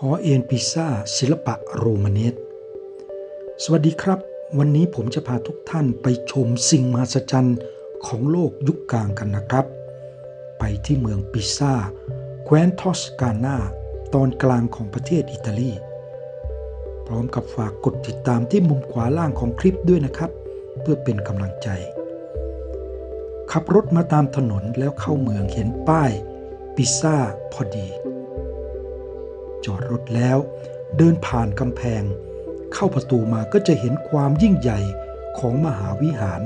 หอเอ็นพิซซ่าศิลปะโรมาเนสสวัสดีครับ วันนี้ผมจะพาทุกท่านไปชมสิ่งมหัศจรรย์ของโลกยุคกลางกันนะครับ ไปที่เมืองปิซ่าแคว้นทอสกานาตอนกลางของประเทศอิตาลี พร้อมกับฝากกดติดตามที่มุมขวาล่างของคลิปด้วยนะครับ เพื่อเป็นกำลังใจ ขับรถมาตามถนนแล้วเข้าเมืองเห็นป้าย ปิซ่าพอดี จอดรถแล้ว เดินผ่านกำแพง เข้าประตูมาก็จะเห็นความยิ่งใหญ่ของมหาวิหาร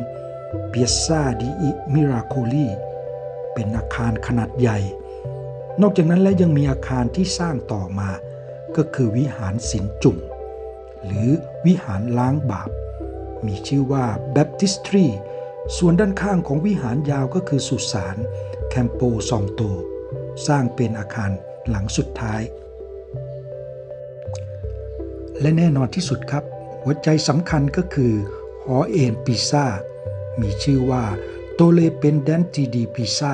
เปียซาดีอิมิราโคลีเป็นอาคารขนาดใหญ่ นอกจากนั้นแล้วยังมีอาคารที่สร้างต่อมา ก็คือวิหารสินจุ่ม หรือวิหารล้างบาป มีชื่อว่า Baptistry ส่วนด้านข้างของวิหารยาวก็คือสุสานแคมโปซองโต สร้างเป็นอาคารหลังสุดท้าย และแน่นอนที่สุดครับ หัวใจสำคัญก็คือหอเอ็นปิซ่ามีชื่อว่าโตเลเป็นแดนจีดีปิซ่า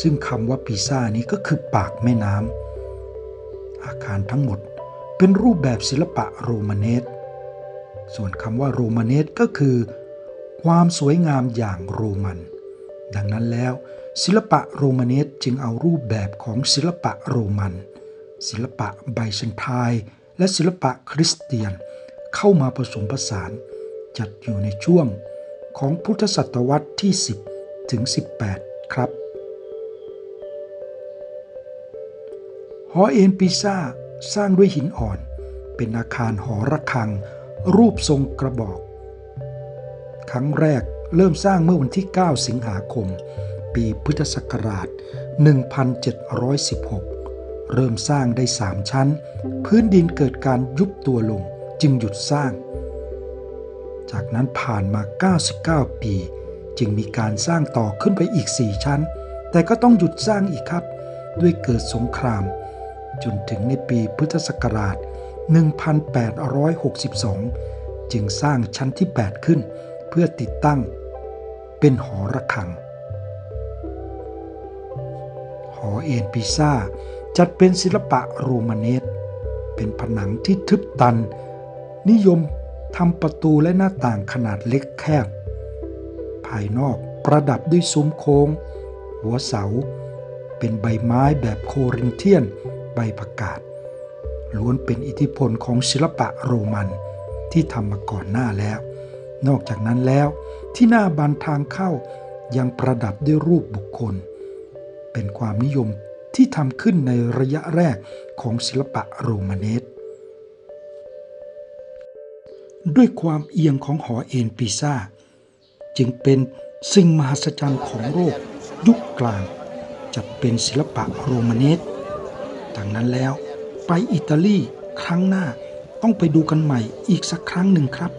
ซึ่งคำว่าปิซ่านี้ก็คือปากแม่น้ำอาคารทั้งหมดเป็นรูปแบบศิลปะโรมาเนสส่วนคำว่าโรมาเนสก็คือ ความสวยงามอย่างโรมัน ดังนั้นแล้ว ศิลปะโรมาเนสจึงเอารูปแบบของศิลปะโรมัน ศิลปะไบเซนไทน์ และศิลปะคริสเตียนเข้ามาผสมผสาน จัดอยู่ในช่วงของพุทธศตวรรษที่ 10 ถึง 18 ครับ หอเอ็นปิซ่าสร้างด้วยหินอ่อน เป็นอาคารหอระฆัง รูปทรงกระบอก ครั้งแรกเริ่มสร้างเมื่อวันที่ 9 สิงหาคม ปีพุทธศักราช 1716 เริ่มสร้างได้3ชั้น พื้นดินเกิดการยุบตัวลงจึงหยุดสร้าง จากนั้นผ่านมา 99 ปี จึงมีการสร้างต่อขึ้นไปอีก4ชั้น แต่ก็ต้องหยุดสร้างอีกครับ ด้วยเกิดสงคราม จนถึงในปีพุทธศักราช 1862 จึงสร้างชั้นที่ 8 ขึ้น เพื่อติดตั้ง เป็นหอระฆัง หอเอ็นปิซ่า จัดเป็นศิลปะโรมาเนสเป็นผนังที่ทึบตัน นิยมทำประตูและหน้าต่างขนาดเล็กแคบ ภายนอกประดับด้วยซุ้มโค้ง หัวเสา เป็นใบไม้แบบโครินเทียน ใบประกาศ ล้วนเป็นอิทธิพลของศิลปะโรมันที่ทำมาก่อนหน้าแล้ว นอกจากนั้นแล้วที่หน้าบานทางเข้ายังประดับด้วยรูปบุคคล เป็นความนิยม ที่ทำขึ้นในระยะแรกของศิลปะโรมาเนสด้วยความเอียงของหอเอ็นปิซาจึงเป็นสิ่งมหัศจรรย์ของโลกยุคกลางจัดเป็นศิลปะโรมาเนสดังนั้นแล้วไปอิตาลีครั้งหน้าต้องไปดูกันใหม่อีกสักครั้งหนึ่งครับ